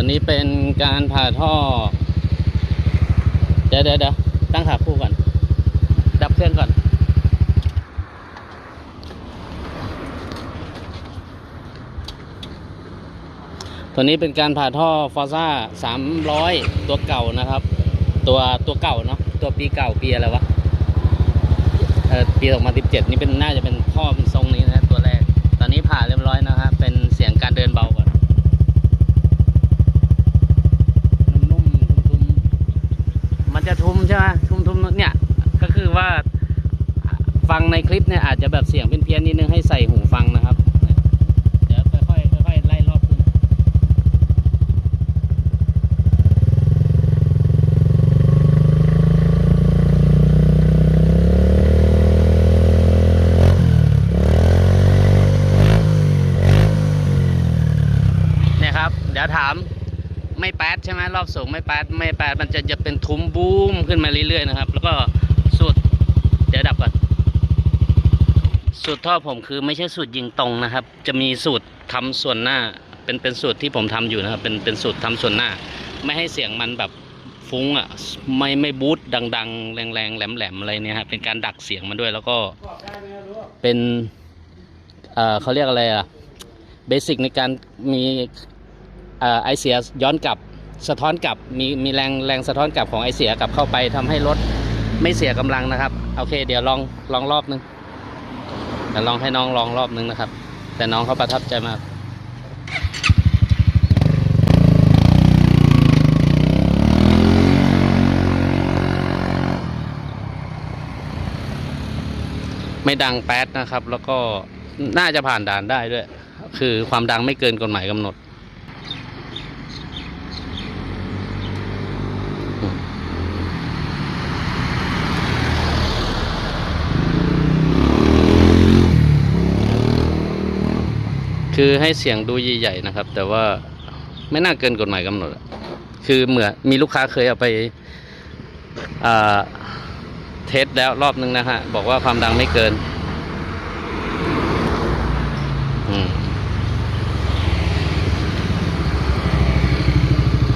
ตัวนี้เป็นการผ่าท่อเดี๋ยวเดี๋ยวเดี๋ยวตั้งขาคู่ก่อน ดับเครื่องก่อน ตัวนี้เป็นการผ่าท่อฟอร์ซ่า300ตัวเก่านะครับ ตัวตัวเก่าเนาะ ตัวปีเก่าปีอะไรวะ เออปี2017นี่เป็นน่าจะเป็นท่อเป็นทรงนี้นะตัวแรก ตอนนี้ผ่าเรียบร้อยนะครับ เป็นเสียงการเดินเบาก่อน นุ่มๆทุ้มๆมัน จะทุมใช่ไหมทุ้มเนี่ยก็คือว่าฟังในคลิปเนี่ยอาจจะแบบเสียงเพี้ยนๆนิดนึงให้ใส่หูฟังนะครับเดี๋ยวค่อยๆค่อยๆไล่รอบเนี่ยครับ เดี๋ยวถาม ไม่แปดใช่ไหมรอบสูงไม่แปดไม่แปดมันจะจะเป็นทุ้มบูมขึ้นมาเรื่อยๆนะครับ แล้วก็สุดเดี๋ยวดับก่อนสูตรท่อผมคือไม่ใช่สูตรยิงตรงนะครับ จะมีสูตรทำส่วนหน้า เป็นเป็นสูตรที่ผมทำอยู่นะครับ เป็นเป็นสูตรทำส่วนหน้า ไม่ให้เสียงมันแบบฟุ้งอะไม่ไม่บูทดัง ๆ แรงๆแหลมๆอะไรเนี่ยครับเป็นการดักเสียงมันด้วยแล้วก็เป็นเอ่อเขาเรียกอะไรอะเบสิกในการมี ไอเสียย้อนกลับสะท้อนกลับมีมีแรงแรงสะท้อนกลับของไอเสียกลับเข้าไปทำให้รถไม่เสียกำลังนะครับโอเค เดี๋ยวลองลองรอบนึงเดี๋ยวลองให้น้องลองรอบนึงนะครับ แต่น้องเขาประทับใจมากไม่ดังแป๊ดนะครับ แล้วก็น่าจะผ่านด่านได้ด้วย คือความดังไม่เกินกฎหมายกำหนด คือให้เสียงดูใหญ่ๆนะครับ แต่ว่าไม่น่าเกินกฎหมายกำหนด คือเหมือนมีลูกค้าเคยเอาไปาเทสแล้วรอบนึงนะฮะ บอกว่าความดังไม่เกิน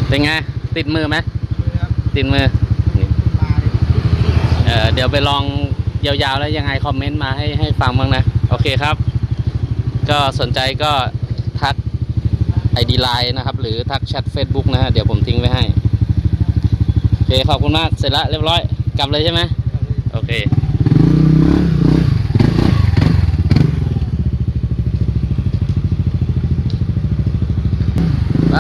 เป็นไง ติดมือไหมติดมือเออเดี๋ยวไปลองยาวๆแล้วยังไงคอมเมนต์มาให้ให้ฟังบ้างนะ โอเคครับ ก็สนใจก็ทักไอดีไลน์นะครับ หรือทักแชท Facebook นะฮะ เดี๋ยวผมทิ้งไว้ให้ โอเค ขอบคุณมาก เสร็จละเรียบร้อย กลับเลยใช่ไหมโอเคไป